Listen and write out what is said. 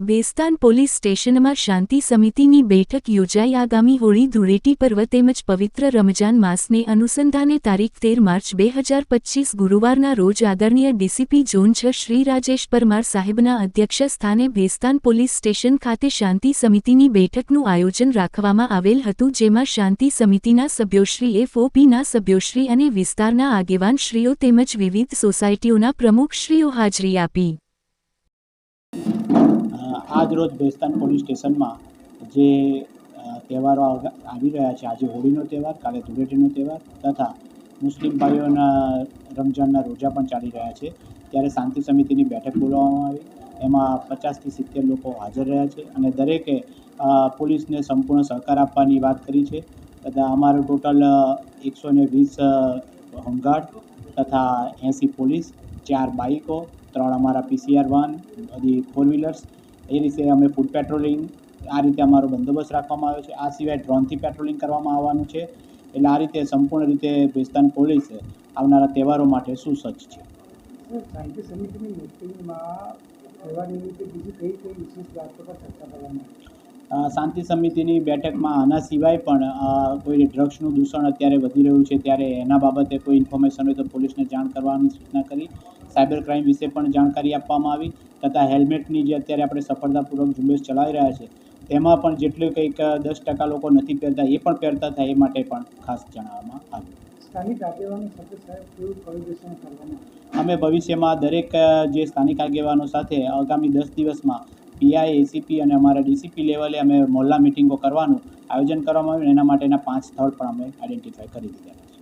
Bestan police સ્ટેશનમાં શાંતિ સમિતિની બેઠક યોજાઈ આગામી હોળી ધૂળેટી પર્વ તેમજ પવિત્ર રમજાન માસને અનુસંધાને તારીખ તેર માર્ચ બે હજાર પચ્ચીસ ગુરુવારના રોજ આદરણીય ડીસીપી ઝોન છ શ્રી રાજેશ પરમાર સાહેબના અધ્યક્ષ સ્થાને ભેસ્તાન પોલીસ સ્ટેશન ખાતે શાંતિ સમિતિની બેઠકનું આયોજન રાખવામાં આવેલ હતું, જેમાં શાંતિ સમિતિના સભ્યોશ્રી એફઓપીના સભ્યોશ્રી અને વિસ્તારના આગેવાનશ્રીઓ તેમજ વિવિધ સોસાયટીઓના પ્રમુખશ્રીઓ હાજરી આપી. આજ રોજ ભેસ્તાન પોલીસ સ્ટેશનમાં જે તહેવારો આવી રહ્યા છે. આજે હોળીનો તહેવાર, કાલે ધૂળેટીનો તહેવાર તથા મુસ્લિમ ભાઈઓના રમજાનના રોજા પણ ચાલી રહ્યા છે. ત્યારે શાંતિ સમિતિની બેઠક બોલાવવામાં આવી. એમાં પચાસથી સિત્તેર લોકો હાજર રહ્યા છે અને દરેકે પોલીસને સંપૂર્ણ સહકાર આપવાની વાત કરી છે. તથા અમારો ટોટલ એકસો ને વીસ હોમગાર્ડ તથા એંસી પોલીસ, ચાર બાઇકો ત્રણ અમારા પીસીઆર વાન બધી ફોર વ્હીલર્સ એ રીતે અમે ફૂડ પેટ્રોલિંગ આ રીતે અમારો બંદોબસ્ત રાખવામાં આવ્યો છે. આ સિવાય ડ્રોનથી પેટ્રોલિંગ કરવામાં આવવાનું છે. એટલે આ રીતે સંપૂર્ણ રીતે ભેસ્તાન પોલીસ આવનારા તહેવારો માટે સુસજ્જ છે. શાંતિ સમિતિની બેઠકમાં આના સિવાય પણ કોઈ ડ્રગ્સનું દૂષણ અત્યારે વધી રહ્યું છે ત્યારે એના બાબતે કોઈ ઇન્ફોર્મેશન હોય તો પોલીસને જાણ કરવાની સૂચના કરી. સાયબર ક્રાઇમ વિશે પણ જાણકારી આપવામાં આવી તથા હેલ્મેટની જે અત્યારે આપણે સફળતાપૂર્વક ઝુંબેશ ચલાવી રહ્યા છે તેમાં પણ જેટલું કંઈક દસ ટકા લોકો નથી પહેરતા એ પણ પહેરતા થાય એ માટે પણ ખાસ જણાવવામાં આવ્યું. સ્થાનિક આગેવાનો સાથે સાહેબ કેવું કોર્ડિનેશન કરવામાં અમે ભવિષ્યમાં દરેક જે સ્થાનિક આગેવાનો સાથે આગામી દસ દિવસમાં પીઆઈ એસીપી અને અમારા ડીસીપી લેવલે અમે મોહલ્લા મિટિંગો કરવાનું આયોજન કરવામાં આવ્યું એના માટેના પાંચ સ્થળ પણ અમે આઈડેન્ટિફાય કરી દીધા